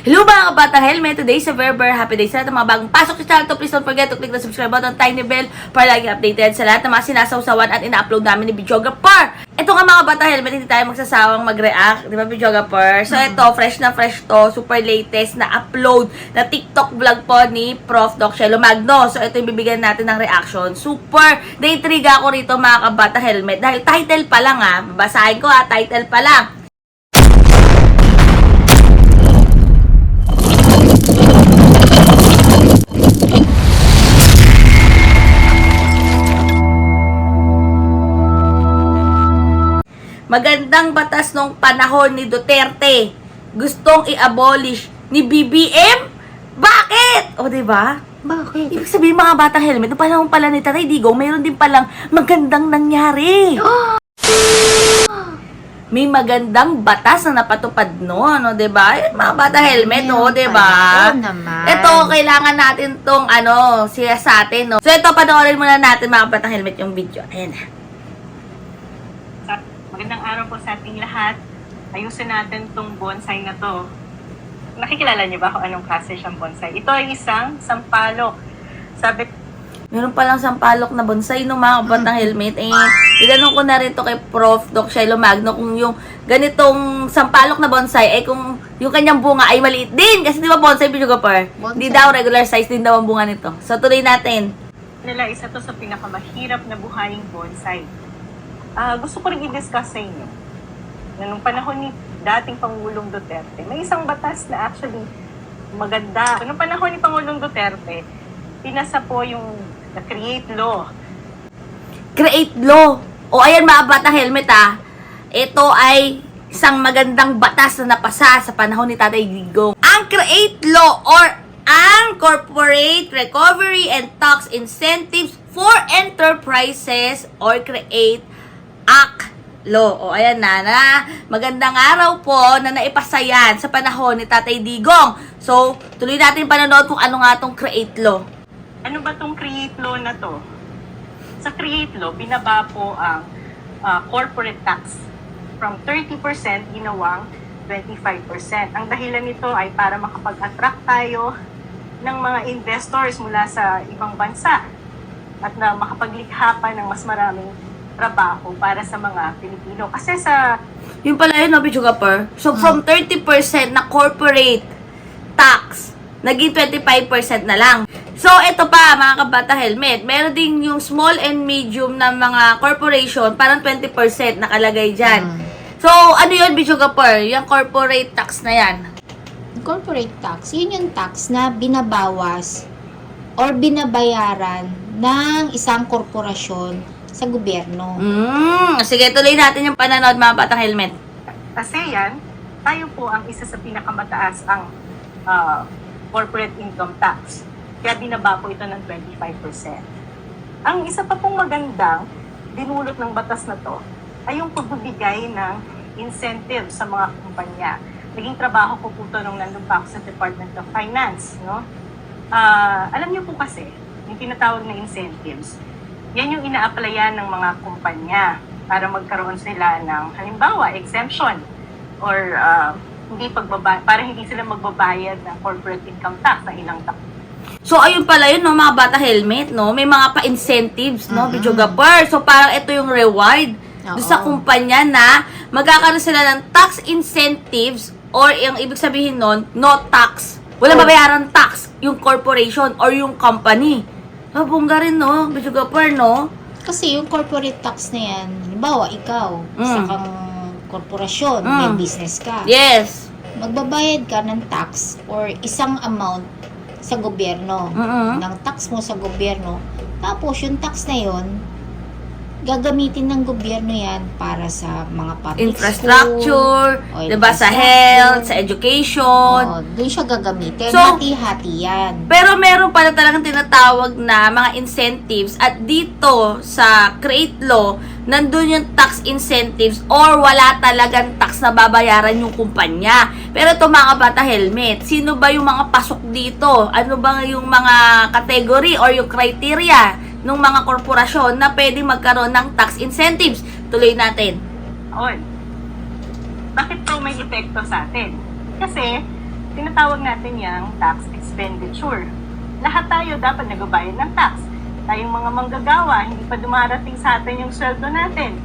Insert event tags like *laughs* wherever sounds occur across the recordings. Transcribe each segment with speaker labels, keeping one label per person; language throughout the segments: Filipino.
Speaker 1: Hello mga kabatang helmet! Today is a very very happy day sa lahat ng mga bagong pasok sa channel to. Please don't forget to click the subscribe button, tiny bell para lagi updated sa lahat ng mga sinasawsawan at ina-upload namin ni Videographer. Ito nga mga kabatang helmet, hindi tayo magsasawang mag-react, di ba Videographer? So ito, fresh na fresh to, super latest na upload na TikTok vlog po ni Prof. Doc Shelo Magno. So ito yung bibigyan natin ng reaction. Super na-intriga ako rito mga kabatang helmet dahil title pa lang ah. Babasahin ko ah, title pa lang. Magandang batas nung panahon ni Duterte. Gustong i-abolish ni BBM? Bakit? O, di ba?
Speaker 2: Bakit?
Speaker 1: Ibig sabihin mga batang helmet, nung panahon pala ni Tatay Digong, mayroon din palang magandang nangyari. *gasps* May magandang batas na napatupad no, ano, 'di ba? Mga bata helmet, no, 'di ba? Ito kailangan natin tong ano, siya sa atin, no. So ito panoorin muna natin mga bata helmet yung video. Ayan.
Speaker 3: Magandang araw po sa ating lahat. Ayusin natin tong bonsai na to. Nakikilala niyo ba kung anong klase siyang bonsai? Ito ay isang sampalok. Sabi
Speaker 1: Meron palang sampalok na bonsai no mga kabatang helmet. Eh, tinanong ko na rin to kay Prof. Doc Shiloh Magno kung yung ganitong sampalok na bonsai, eh kung yung kanyang bunga ay maliit din. Kasi di ba bonsai, video
Speaker 2: Bonsai.
Speaker 1: Hindi daw regular size din daw ang bunga nito. So tuloy natin.
Speaker 3: nila isa to sa pinakamahirap na buhaying bonsai. Ah, gusto ko rin i-discuss sa inyo na nung panahon ni dating Pangulong Duterte, may isang batas na actually maganda. Nung panahon ni Pangulong Duterte, pinasa po yung the create law
Speaker 1: Create law. O ayan mga batang helmet ah. Ito ay isang magandang batas na napasa sa panahon ni Tatay Digong. Ang create law or ang Corporate Recovery and Tax Incentives for Enterprises or Create Act Law. O ayan na, na magandang araw po na naipasa yan sa panahon ni Tatay Digong. So, tuloy natin panonood kung ano nga tong create law.
Speaker 3: Ano ba tong create law na to? Sa create law, binaba po ang ah, corporate tax from 30% ginawang 25%. Ang dahilan nito ay para makapag-attract tayo ng mga investors mula sa ibang bansa at na makapaglikha pa ng mas maraming trabaho para sa mga Pilipino. Kasi sa
Speaker 1: Yung pala yun, no, Pichugapur? So, from 30% na corporate tax, naging 25% na lang. So, ito pa, mga kabata helmet, meron din yung small and medium na mga corporation, parang 20% nakalagay dyan.
Speaker 2: Mm.
Speaker 1: So, ano yun, Pichugapur? Yung corporate tax na yan.
Speaker 2: Corporate tax, yun yung tax na binabawas or binabayaran ng isang korporasyon sa gobyerno.
Speaker 1: Mm, sige, tuloy natin yung pananood, mga batang helmet.
Speaker 3: Kasi yan, tayo po ang isa sa pinakamataas ang ah, corporate income tax. Kaya binaba po ito ng 25%. Ang isa pa pong magandang dinulot ng batas na to ay yung pagbibigay ng incentive sa mga kumpanya. Naging trabaho ko po ito nung nandun pa ako sa Department of Finance. No? Ah, alam niyo po kasi, yung tinatawag na incentives, yan yung ina-applyan ng mga kumpanya para magkaroon sila ng halimbawa exemption or ah, hindi pagbaba para hindi sila magbabayad ng corporate income tax ng ilang tax.
Speaker 1: So, ayun pala yun, no, mga bata helmet, no? May mga pa-incentives, no,
Speaker 2: Mhm.
Speaker 1: Pichugapur. So, parang ito yung reward doon sa kumpanya na magkakaroon sila ng tax incentives or yung ibig sabihin nun, no tax. Wala
Speaker 2: Oh.
Speaker 1: babayaran tax yung corporation or yung company. Mabungga rin, no? Pichugapur, no?
Speaker 2: Kasi yung corporate tax na yan, halimbawa ikaw,
Speaker 1: Mm.
Speaker 2: isa kang korporasyon,
Speaker 1: Mm.
Speaker 2: may business ka,
Speaker 1: Yes.
Speaker 2: magbabayad ka ng tax or isang amount sa gobyerno.
Speaker 1: Mm-mm.
Speaker 2: ng tax mo sa gobyerno. Tapos, yung tax na yon gagamitin ng gobyerno yan para sa mga public
Speaker 1: Infrastructure,
Speaker 2: school, o
Speaker 1: 'di ba sa health, sa education.
Speaker 2: Oh, doon siya gagamitin.
Speaker 1: So,
Speaker 2: Hati-hati yan.
Speaker 1: Pero meron pala talagang tinatawag na mga incentives at dito sa Create Law, nandun yung tax incentives or wala talagang tax na babayaran yung kumpanya. Pero ito mga bata helmet, sino ba yung mga pasok dito? Ano ba yung mga category or yung criteria ng mga korporasyon na pwedeng magkaroon ng tax incentives? Tuloy natin.
Speaker 3: On. Bakit po may epekto sa atin? Kasi tinatawag natin yung tax expenditure. Lahat tayo dapat nagbabayad ng tax. Tayong mga manggagawa, hindi pa dumarating sa atin yung sweldo natin.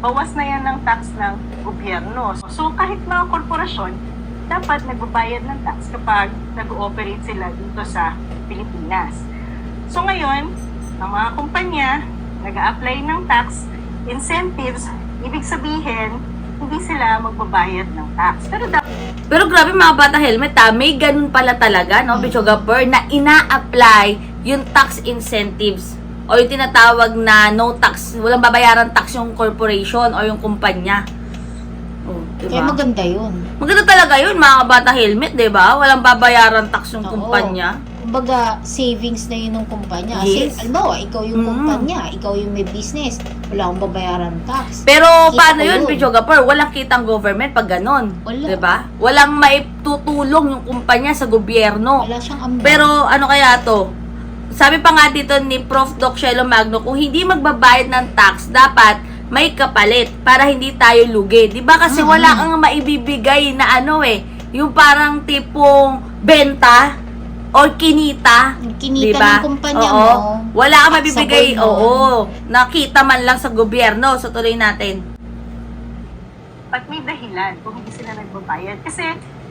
Speaker 3: Bawas na yan ng tax ng gobyerno. So kahit mga korporasyon, dapat nagbabayad ng tax kapag nag-ooperate sila dito sa Pilipinas. So ngayon, ang mga kumpanya nag apply ng tax incentives, ibig sabihin, hindi sila magbabayad ng tax. Pero
Speaker 1: Pero grabe mga bata helmet ha, may ganun pala talaga, no, Bichogapur, na ina-apply yung tax incentives o yung tinatawag na no tax, walang babayaran tax yung corporation o yung kumpanya. Oh, diba?
Speaker 2: Kaya maganda yun.
Speaker 1: Maganda talaga yun, mga bata helmet, di ba? Walang babayaran tax yung
Speaker 2: Oo.
Speaker 1: kumpanya.
Speaker 2: Kumbaga, savings na yun ng kumpanya.
Speaker 1: Yes.
Speaker 2: Kasi, alimbawa, ikaw yung
Speaker 1: Mm.
Speaker 2: kumpanya, ikaw yung may business, wala akong babayaran tax.
Speaker 1: Pero
Speaker 2: Kita
Speaker 1: paano yun. Bichogapur? Walang kitang government pag ganon.
Speaker 2: Wala.
Speaker 1: Di ba? Walang maitutulong yung kumpanya sa gobyerno.
Speaker 2: Wala siyang ambag.
Speaker 1: Pero ano kaya to? Sabi pa nga dito ni Prof. Doc Shelo Magno, kung hindi magbabayad ng tax, dapat may kapalit para hindi tayo lugi. 'Di ba? Kasi
Speaker 2: Mhm.
Speaker 1: wala kang maibibigay na ano eh, yung parang tipong benta or kinita.
Speaker 2: Kinita
Speaker 1: Diba?
Speaker 2: ng kumpanya
Speaker 1: Oo.
Speaker 2: mo,
Speaker 1: Wala kang mabibigay. Oo. Nakita man lang sa gobyerno. So tuloy natin.
Speaker 3: at may dahilan kung hindi sila nagbabayad. Kasi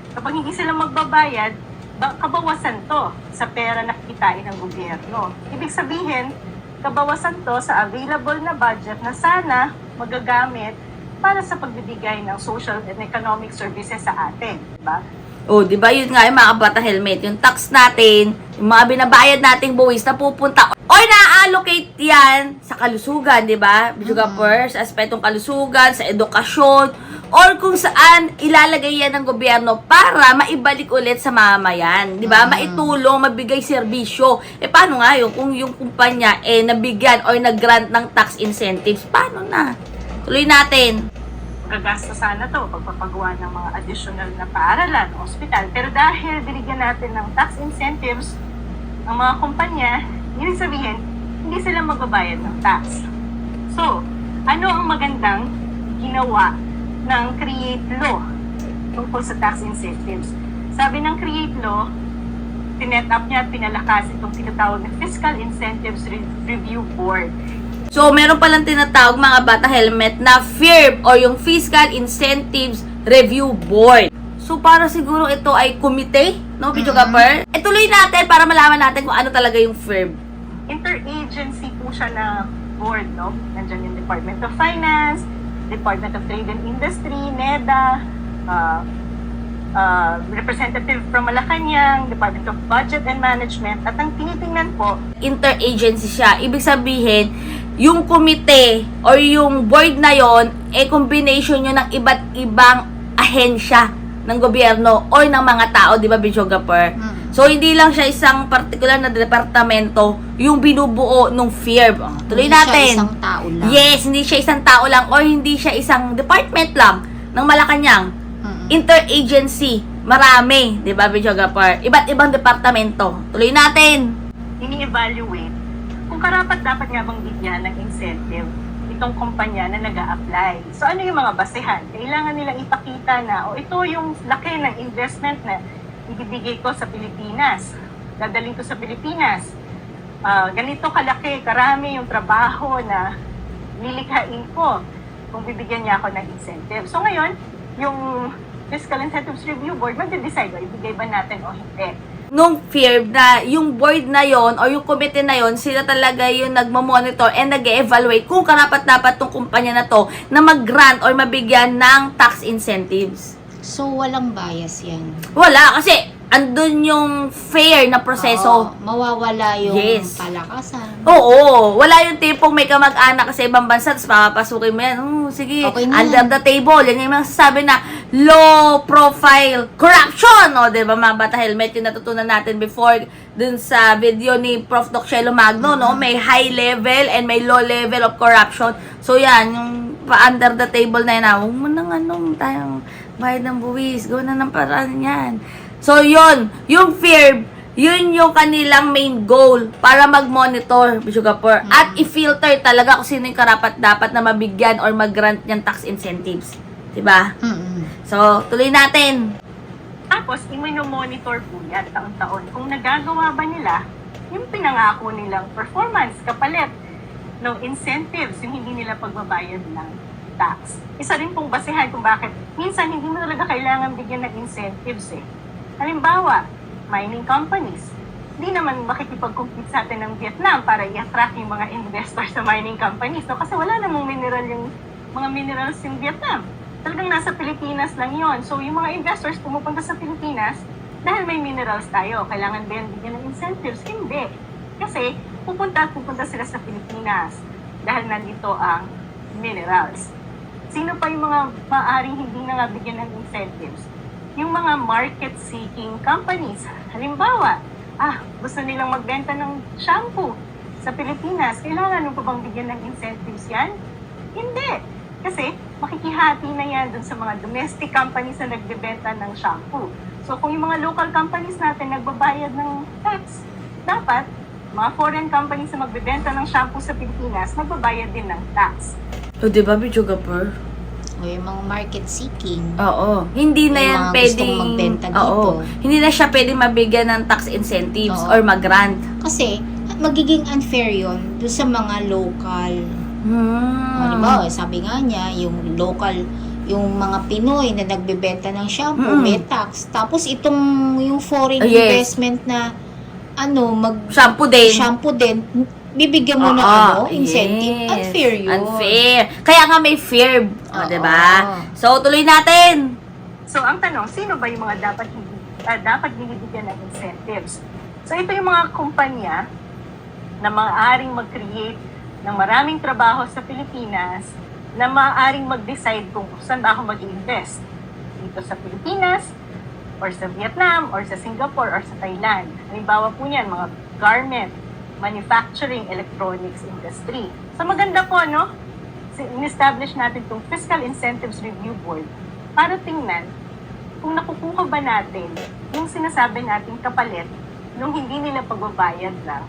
Speaker 3: kapag hindi sila magbabayad, ba- kabawasan to sa pera na kikitain ng gobyerno. Ibig sabihin, kabawasan to sa available na budget na sana magagamit para sa pagbibigay ng social and economic services sa atin. Diba?
Speaker 1: Oh, 'di ba? Yun nga yung mga bata helmet, yung tax natin, yung mga binabayad nating buwis na pupunta or na-allocate 'yan sa kalusugan, 'di ba? Bidugapur, sa aspetong kalusugan, sa edukasyon, or kung saan ilalagay yan ng gobyerno para maibalik ulit sa mamamayan, 'di ba?
Speaker 2: Mhm.
Speaker 1: Maitulong, mabigay serbisyo. Eh paano nga yung kung yung kumpanya eh nabigyan or nag-grant ng tax incentives, paano na? Tuloy natin.
Speaker 3: Gagasta sana to pagpapagawa ng mga additional na paaralan, ospital. Pero dahil binigyan natin ng tax incentives ang mga kumpanya, ibig sabihin, hindi sila magbabayad ng tax. So, ano ang magandang ginawa ng Create Law tungkol sa tax incentives? Sabi ng Create Law, tinet up niya at pinalakas itong tinatawag na Fiscal Incentives Re- Review Board.
Speaker 1: So, meron palang tinatawag mga bata helmet na FIRB o yung Fiscal Incentives Review Board. So, para siguro ito ay komite, no, Picho
Speaker 2: Mhm.
Speaker 1: Gapper? E, tuloy natin para malaman natin kung ano talaga yung FIRB.
Speaker 3: interagency po siya na board, no? Nandiyan yung Department of Finance, Department of Trade and Industry, NEDA, uh, uh, representative from Malacanang, Department of Budget and Management, at ang tinitingnan po,
Speaker 1: Interagency siya. Ibig sabihin, yung komite or yung board na yon eh combination yun ng iba't ibang ahensya ng gobyerno or ng mga tao, di ba, Picho Gapper?
Speaker 2: Mm.
Speaker 1: So, hindi lang siya isang particular na departamento yung binubuo ng FIRB. Oh, Tuloy
Speaker 2: Hindi siya
Speaker 1: natin.
Speaker 2: isang tao lang.
Speaker 1: Yes, hindi siya isang tao lang or hindi siya isang department lang ng Malacanang.
Speaker 2: Mm.
Speaker 1: Interagency. Marami, di ba, Bichogapar? Iba't ibang departamento. Tuloy natin.
Speaker 3: ini-evaluate kung karapat dapat nga bang bigyan ng incentive itong kumpanya na nag apply So ano yung mga basehan? Kailangan nilang ipakita na, o ito yung laki ng investment na ibibigay ko sa Pilipinas. Dadaling ko sa Pilipinas. Ah, ganito kalaki, karami yung trabaho na lilikhain ko kung bibigyan niya ako ng incentive. So ngayon, yung Fiscal Incentives Review Board, magde-decide, o ibigay ba natin o hindi.
Speaker 1: Nung FIRB na yung board na yon or yung committee na yon sila talaga yung nagmo-monitor and nag evaluate kung karapat-dapat tong kumpanya na to na mag-grant or mabigyan ng tax incentives.
Speaker 2: So, walang bias yan.
Speaker 1: Wala, kasi andun yung fair na proseso.
Speaker 2: Oo, mawawala yung
Speaker 1: Yes.
Speaker 2: palakasan.
Speaker 1: Oo, wala yung tipong may kamag-anak sa ibang bansa tapos papapasukin mo yan. Oh, sige,
Speaker 2: Okay na
Speaker 1: under
Speaker 2: yan.
Speaker 1: the table. Yan yung mga sasabi na low profile corruption. O, di ba mga bata helmet yung natutunan natin before dun sa video ni Prof. Doc Shelo Magno, no?
Speaker 2: Mm-hmm.
Speaker 1: May high level and may low level of corruption. So, yan, yung pa under the table na yun, ah, huwag mo nang ano, tayong bayad ng buwis, gawin na ng paraan yan. So, yun, yung FIRB, yun yung kanilang main goal para mag-monitor, Bishogapur, at i-filter talaga kung sino yung karapat-dapat na mabigyan or mag-grant niyang tax incentives. Diba?
Speaker 2: Mm-mm.
Speaker 1: So, tuloy natin.
Speaker 3: Tapos, imino-monitor po yan taon-taon. Kung nagagawa ba nila yung pinangako nilang performance kapalit ng incentives, yung hindi nila pagbabayad ng tax. Isa rin pong basihan kung bakit minsan hindi mo talaga kailangan bigyan ng incentives eh. Halimbawa, mining companies. Hindi naman makikipag-compete sa atin ng Vietnam para i-attract yung mga investors sa mining companies. No? Kasi wala namang mineral yung mga minerals in Vietnam. Talagang nasa Pilipinas lang yon. So yung mga investors pumupunta sa Pilipinas dahil may minerals tayo. Kailangan ba yan bigyan ng incentives? Hindi. Kasi pupunta at pupunta sila sa Pilipinas dahil nandito ang minerals. Sino pa yung mga maaaring hindi na nga bigyan ng incentives? Yung mga market-seeking companies. Halimbawa, ah, gusto nilang magbenta ng shampoo sa Pilipinas. Kailangan mo pa bang bigyan ng incentives yan? Hindi. Kasi makikihati na yan dun sa mga domestic companies na nagbebenta ng shampoo. So kung yung mga local companies natin nagbabayad ng tax, dapat mga foreign companies na magbebenta ng shampoo sa Pilipinas, magbabayad din ng tax.
Speaker 1: O, di ba, videographer?
Speaker 2: O yung mga market seeking.
Speaker 1: Oo. Hindi na yan
Speaker 2: mga
Speaker 1: pwedeng...
Speaker 2: magbenta dito.
Speaker 1: Oo. Hindi na siya pwedeng mabigyan ng tax incentives
Speaker 2: Oo.
Speaker 1: or mag-grant.
Speaker 2: Kasi, magiging unfair yon doon sa mga local.
Speaker 1: Hmm.
Speaker 2: O, di ba? Sabi nga niya, yung local, yung mga Pinoy na nagbebenta ng shampoo,
Speaker 1: Mm.
Speaker 2: may tax. Tapos itong yung foreign
Speaker 1: Ah, yes.
Speaker 2: investment na ano, mag
Speaker 1: Shampoo din.
Speaker 2: shampoo din, bibigyan mo ng
Speaker 1: Oo,
Speaker 2: ano, incentive.
Speaker 1: yes.
Speaker 2: Unfair yun.
Speaker 1: Unfair. Kaya nga may fear. O,
Speaker 2: Oo.
Speaker 1: diba? So, tuloy natin.
Speaker 3: So ang tanong, sino ba yung mga dapat hindi, ah, dapat binibigyan ng incentives? So ito yung mga kumpanya na maaaring mag-create ng maraming trabaho sa Pilipinas na maaaring mag-decide kung saan ba ako mag-invest. Dito sa Pilipinas, or sa Vietnam, or sa Singapore, or sa Thailand. Halimbawa po niyan, mga garment, manufacturing, electronics industry. So maganda po, no? Si- In-establish natin itong Fiscal Incentives Review Board para tingnan kung nakukuha ba natin yung sinasabi nating kapalit nung hindi nila pagbabayad ng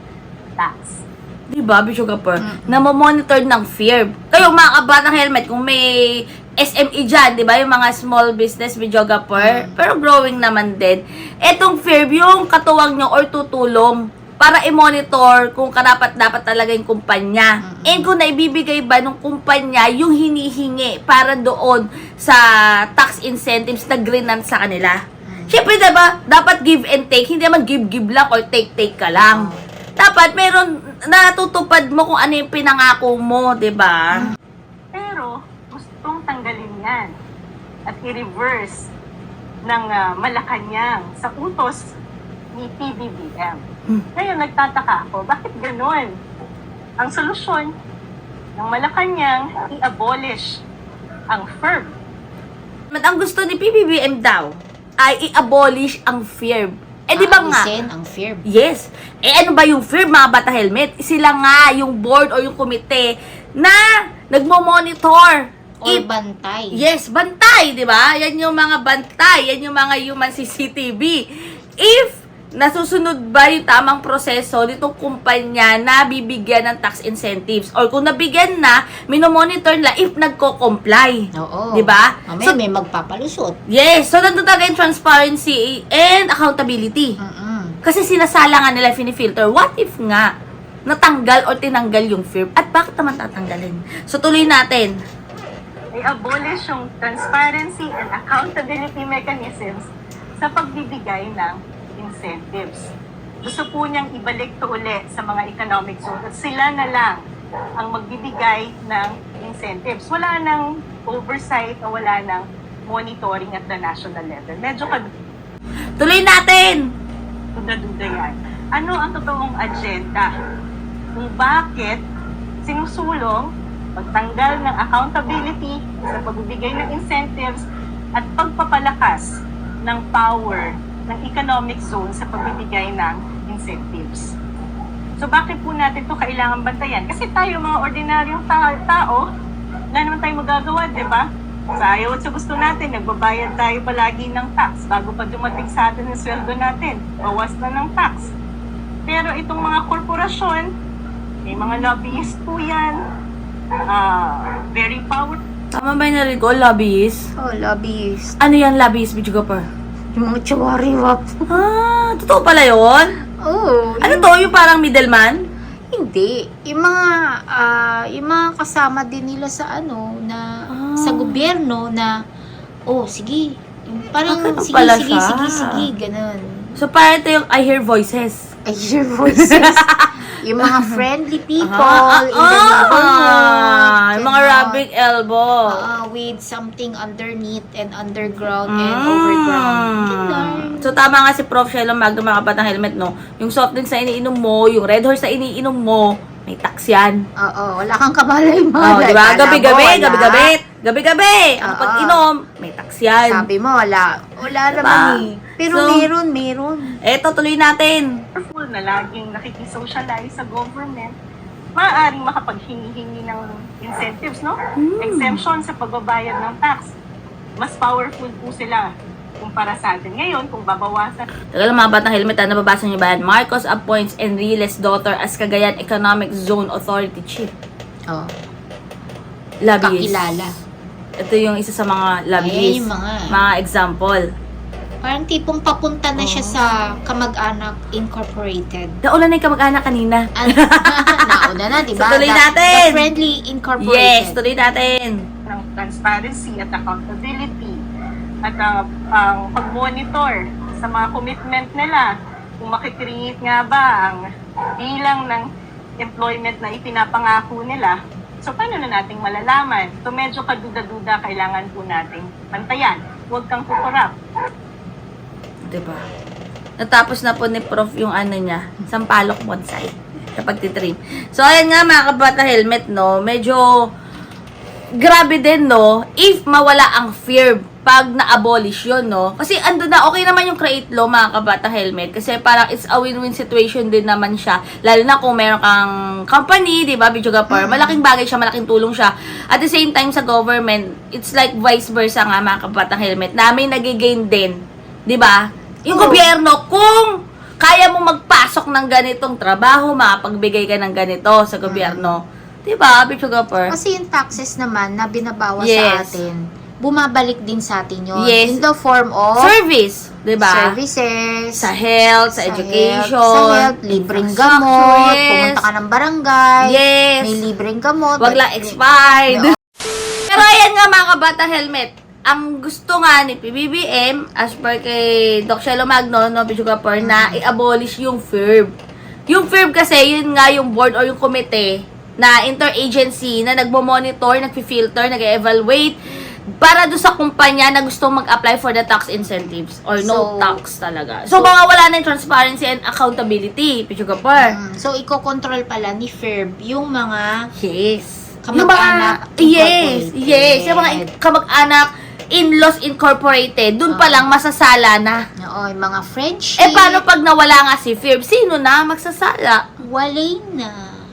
Speaker 3: tax.
Speaker 1: Di ba, videographer?
Speaker 2: Mm.
Speaker 1: Na monitor ng fear. Kayo, mga kabatang helmet, kung may SME dyan, di ba? Yung mga small business videographer.
Speaker 2: Mm.
Speaker 1: Pero growing naman din. Etong fear, yung katuwang nyo or tutulong para i-monitor kung karapat-dapat talaga yung kumpanya.
Speaker 2: Mm.
Speaker 1: And kung naibibigay ba ng kumpanya yung hinihingi para doon sa tax incentives na grinan sa kanila. Siyempre, diba, dapat give and take. Hindi naman give-give lang or take-take ka lang. Dapat meron, natutupad mo kung ano yung pinangako mo, di ba?
Speaker 3: Pero gustong tanggalin yan at i-reverse ng ah, Malacanang sa utos ni PBBM. Ngayon, nagtataka ako, bakit ganon? Ang solusyon ng Malacanang, i-abolish ang FERB.
Speaker 1: At ang gusto ni PBBM daw ay i-abolish ang FIRB. Eh, di ba nga?
Speaker 2: Aalisin ang fear.
Speaker 1: Yes. Eh, ano ba yung FIRB, mga bata helmet? Sila nga yung board o yung komite na nagmo-monitor.
Speaker 2: Or
Speaker 1: If-
Speaker 2: bantay.
Speaker 1: Yes, bantay, di ba? Yan yung mga bantay, yan yung mga human CCTV. If nasusunod ba yung tamang proseso nitong kumpanya na bibigyan ng tax incentives or kung nabigyan na, minomonitor nila if nagko-comply.
Speaker 2: Oo.
Speaker 1: Di ba? So,
Speaker 2: may magpapalusot.
Speaker 1: yes, so nandun talaga yung transparency and accountability.
Speaker 2: Mm-mm.
Speaker 1: Kasi sinasala nga nila, finifilter. What if nga, natanggal or tinanggal yung FIRB? At bakit naman tatanggalin? So tuloy natin.
Speaker 3: i-abolish yung transparency and accountability mechanisms sa pagbibigay ng incentives. Gusto po niyang ibalik to uli sa mga economic zones at sila na lang ang magbibigay ng incentives. Wala nang oversight o wala nang monitoring at the national level. Medyo
Speaker 1: Tuloy natin!
Speaker 3: kaduda-duda yan. Ano ang totoong agenda? Kung bakit sinusulong pagtanggal ng accountability sa pagbibigay ng incentives at pagpapalakas ng power ng economic zone sa pagbibigay ng incentives. So bakit po natin to kailangan bantayan? Kasi tayo mga ordinaryong ta- tao, wala naman tayong magagawa, di ba? Sa ayaw at sa gusto natin, nagbabayad tayo palagi ng tax bago pa dumating sa atin ang sweldo natin. Bawas na ng tax. Pero itong mga korporasyon, may mga lobbyist po yan, ah, very powerful.
Speaker 1: Tama ba yung narinig ko? Lobbyist?
Speaker 2: Oh, lobbyist.
Speaker 1: Ano yan, lobbyist, Bijuga pa?
Speaker 2: Yung mga chawariwap.
Speaker 1: Ah, totoo pala yun?
Speaker 2: Oo.
Speaker 1: Ano to? Yung parang middleman?
Speaker 2: Hindi. Yung mga, ah, yung mga kasama din nila sa ano, na,
Speaker 1: Ah.
Speaker 2: sa gobyerno na, oh, sige. Yung Parang,
Speaker 1: Ah, ganun
Speaker 2: sige,
Speaker 1: pala
Speaker 2: sige,
Speaker 1: siya.
Speaker 2: sige, sige, ganun.
Speaker 1: So, parang ito yung I hear voices.
Speaker 2: I hear voices. *laughs* yung mga *laughs* friendly people
Speaker 1: Ah,
Speaker 2: in the neighborhood.
Speaker 1: yung mga rubbing elbow.
Speaker 2: Ah, with something underneath and underground
Speaker 1: Mm.
Speaker 2: and overground.
Speaker 1: So, tama nga si Prof. Shelo Magno, mga kapatang helmet, no? Yung soft drinks na iniinom mo, yung red horse na iniinom mo, may tax yan.
Speaker 2: Oo, wala kang kamalay mo.
Speaker 1: Oh, di ba? Gabi-gabi, gabi-gabi, gabi-gabi. Ang
Speaker 2: Oo.
Speaker 1: pag-inom, may tax yan.
Speaker 2: Sabi mo, wala. Wala
Speaker 1: Diba?
Speaker 2: naman eh. Pero
Speaker 1: So-
Speaker 2: meron, meron.
Speaker 1: Eto, tuloy natin.
Speaker 3: powerful na laging nakikisocialize sa government, maaaring makapaghingi-hingi ng incentives, no? Exemption sa pagbabayad ng tax. Mas powerful po sila kumpara sa atin. Ngayon, kung babawasan
Speaker 1: Tagal mga batang helmet, ah, nababasa niyo ba yan? Marcos appoints Enriles daughter as Cagayan Economic Zone Authority Chief.
Speaker 2: Oh,
Speaker 1: Lobbyist.
Speaker 2: kakilala.
Speaker 1: Ito yung isa sa mga lobbyists.
Speaker 2: yung mga,
Speaker 1: Mga example.
Speaker 2: Parang tipong papunta na siya
Speaker 1: Oo.
Speaker 2: sa Kamag-anak Incorporated.
Speaker 1: Naulan na yung kamag-anak kanina.
Speaker 2: An- *laughs* Nauna na, di ba?
Speaker 1: So, tuloy
Speaker 2: The-
Speaker 1: natin.
Speaker 2: The Friendly Incorporated.
Speaker 1: Yes, tuloy natin.
Speaker 3: ng transparency at accountability at ang ang pag-monitor sa mga commitment nila kung makikreate nga ba ang bilang ng employment na ipinapangako nila. So, paano na nating malalaman? So, medyo kaduda-duda kailangan po nating pantayan. Huwag kang kukurap.
Speaker 1: Diba? Natapos na po ni Prof yung ano niya, sampalok bonsai sa pagtitrim. So, ayan nga mga kabata helmet, no? Medyo grabe din, no? If mawala ang fear pag na-abolish yun, no? Kasi ando na, okay naman yung create law, mga kabata helmet. Kasi parang it's a win-win situation din naman siya. Lalo na kung meron kang company, di ba, Bijogapur, malaking bagay siya, malaking tulong siya. At the same time sa government, it's like vice versa nga, mga kabatang helmet, na may nagigain din, di ba? Yung
Speaker 2: Oo.
Speaker 1: gobyerno, kung kaya mo magpasok ng ganitong trabaho, makapagbigay ka ng ganito sa gobyerno. Di ba, Bijogapur?
Speaker 2: Kasi yung taxes naman na binabawas
Speaker 1: Yes.
Speaker 2: sa atin, bumabalik din sa atin yun.
Speaker 1: Yes.
Speaker 2: In the form of
Speaker 1: Service, di ba?
Speaker 2: services,
Speaker 1: Sa health, sa,
Speaker 2: sa
Speaker 1: education,
Speaker 2: health, sa health, libreng gamot,
Speaker 1: yes.
Speaker 2: pumunta ka ng barangay,
Speaker 1: Yes.
Speaker 2: may libreng gamot.
Speaker 1: Wag lang expired. Pero ayan nga mga kabata helmet. Ang gusto nga ni PBBM, as per kay Doc Shelo Magno, no, Pichugapur, na i-abolish yung FIRB. Yung FIRB kasi, yun nga yung board or yung komite na interagency na nagmo-monitor, nagfi-filter, nag-evaluate para do sa kumpanya na gusto mag-apply for the tax incentives or no
Speaker 2: So-
Speaker 1: tax talaga. So,
Speaker 2: so-
Speaker 1: mga wala na yung transparency and accountability, Pichugapur.
Speaker 2: Mm, so, iko-control pala ni FIRB yung mga
Speaker 1: Yes.
Speaker 2: Kamag-anak
Speaker 1: Yes,
Speaker 2: incorporated.
Speaker 1: yes. Yung mga kamag-anak, in-laws incorporated, dun pa lang masasala na.
Speaker 2: oo, yung mga friendship.
Speaker 1: Eh, paano pag nawala nga si Fib? Sino na magsasala?
Speaker 2: Walay na.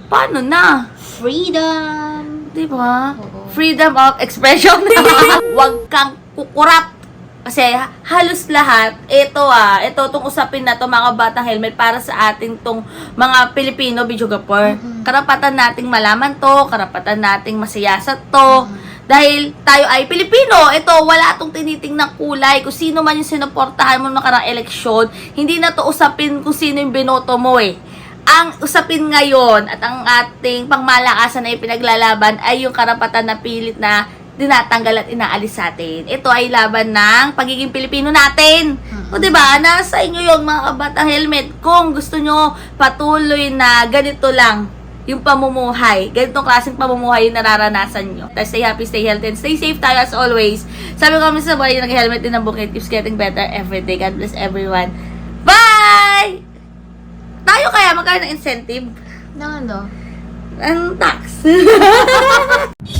Speaker 1: Paano na?
Speaker 2: Freedom.
Speaker 1: Di ba?
Speaker 2: Oo.
Speaker 1: Freedom of expression. *laughs* Huwag kang kukurap. Kasi halos lahat, ito ah, ito tong usapin na to mga batang helmet para sa ating tong mga Pilipino Bijugapur.
Speaker 2: Mhm.
Speaker 1: Karapatan nating malaman to, karapatan nating masiyasat to.
Speaker 2: Mhm.
Speaker 1: Dahil tayo ay Pilipino, ito wala tong tinitingnan kulay. Kung sino man yung sinuportahan mo noong karang eleksyon, hindi na to usapin kung sino yung binoto mo eh. Ang usapin ngayon at ang ating pangmalakasan na ipinaglalaban ay yung karapatan na pilit na dinatanggal at inaalis sa atin. Ito ay laban ng pagiging Pilipino natin.
Speaker 2: Mhm.
Speaker 1: O 'di ba? Nasa inyo 'yung mga kabatang helmet. Kung gusto nyo patuloy na ganito lang yung pamumuhay. Ganitong klaseng pamumuhay yung nararanasan nyo. Tapos stay happy, stay healthy, and stay safe tayo as always. Sabi ko kami sa buhay, nag-helmet din ang bukit. Keeps getting better every day. God bless everyone. Bye! Tayo kaya magkaroon ng incentive?
Speaker 2: Ng ano?
Speaker 1: Ang tax. *laughs*